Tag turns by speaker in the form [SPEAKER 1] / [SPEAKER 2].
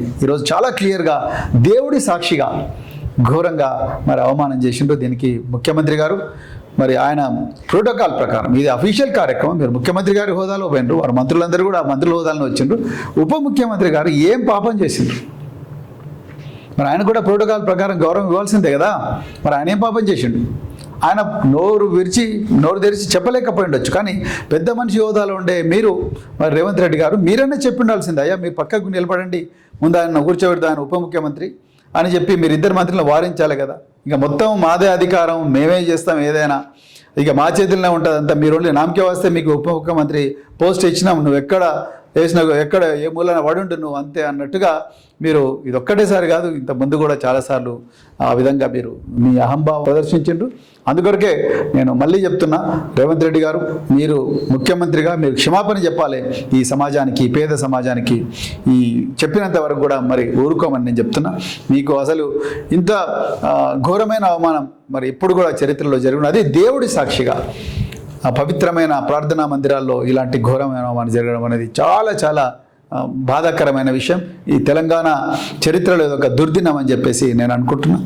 [SPEAKER 1] ఈరోజు చాలా క్లియర్గా దేవుడి సాక్షిగా ఘోరంగా మరి అవమానం చేసిండ్రు దీనికి ముఖ్యమంత్రి గారు. మరి ఆయన ప్రోటోకాల్ ప్రకారం ఇది అఫీషియల్ కార్యక్రమం. మీరు ముఖ్యమంత్రి గారి హోదాలో పోయినరు. వారు మంత్రులందరూ కూడా మంత్రుల హోదాలో వచ్చిండ్రు. ఉప ముఖ్యమంత్రి గారు ఏం పాపం చేసిండ్రు? మరి ఆయన కూడా ప్రోటోకాల్ ప్రకారం గౌరవం ఇవ్వాల్సిందే కదా. మరి ఆయన ఏం పాపం చేసిండు? ఆయన నోరు విరిచి నోరు తెరిచి చెప్పలేకపోయి ఉండొచ్చు కానీ పెద్ద మనిషి హోదాలో ఉండే మీరు మరి రేవంత్ రెడ్డి గారు మీరన్నా చెప్పి ఉండాల్సింది అయ్యా మీరు పక్కకు నిలబడండి. ముందు ఆయన కూర్చోబెడతా ఆయన ఉప ముఖ్యమంత్రి అని చెప్పి మీరు ఇద్దరు మంత్రులను వారించాలి కదా. ఇంకా మొత్తం మాదే అధికారం మేమే చేస్తాం ఏదైనా. ఇక మా చేతుల్లోనే ఉంటుంది అంతా మీరు ఓన్లీ నామకే వస్తే మీకు ఉప ముఖ్యమంత్రి పోస్ట్ ఇచ్చినాం. నువ్వు ఎక్కడ వేసిన ఎక్కడ ఏ మూలన వడుండు నువ్వు అంతే అన్నట్టుగా మీరు ఇది ఒక్కటేసారి కాదు ఇంత ముందు కూడా చాలాసార్లు ఆ విధంగా మీరు మీ అహంభావం ప్రదర్శించిండ్రు. అందుకొరకే నేను మళ్ళీ చెప్తున్నా రేవంత్ రెడ్డి గారు మీరు ముఖ్యమంత్రిగా మీరు క్షమాపణ చెప్పాలి ఈ సమాజానికి పేద సమాజానికి. ఈ చెప్పినంత వరకు కూడా మరి ఊరుకోమని నేను చెప్తున్నా. మీకు అసలు ఇంత ఘోరమైన అవమానం మరి ఎప్పుడు కూడా చరిత్రలో జరిగిన అది దేవుడి సాక్షిగా. పవిత్రమైన ప్రార్థనా మందిరాల్లో ఇలాంటి ఘోరమైన అవమానం జరగడం అనేది చాలా చాలా బాధాకరమైన విషయం. ఈ తెలంగాణ చరిత్రలో ఒక దుర్దినం అని చెప్పేసి నేను అనుకుంటున్నాను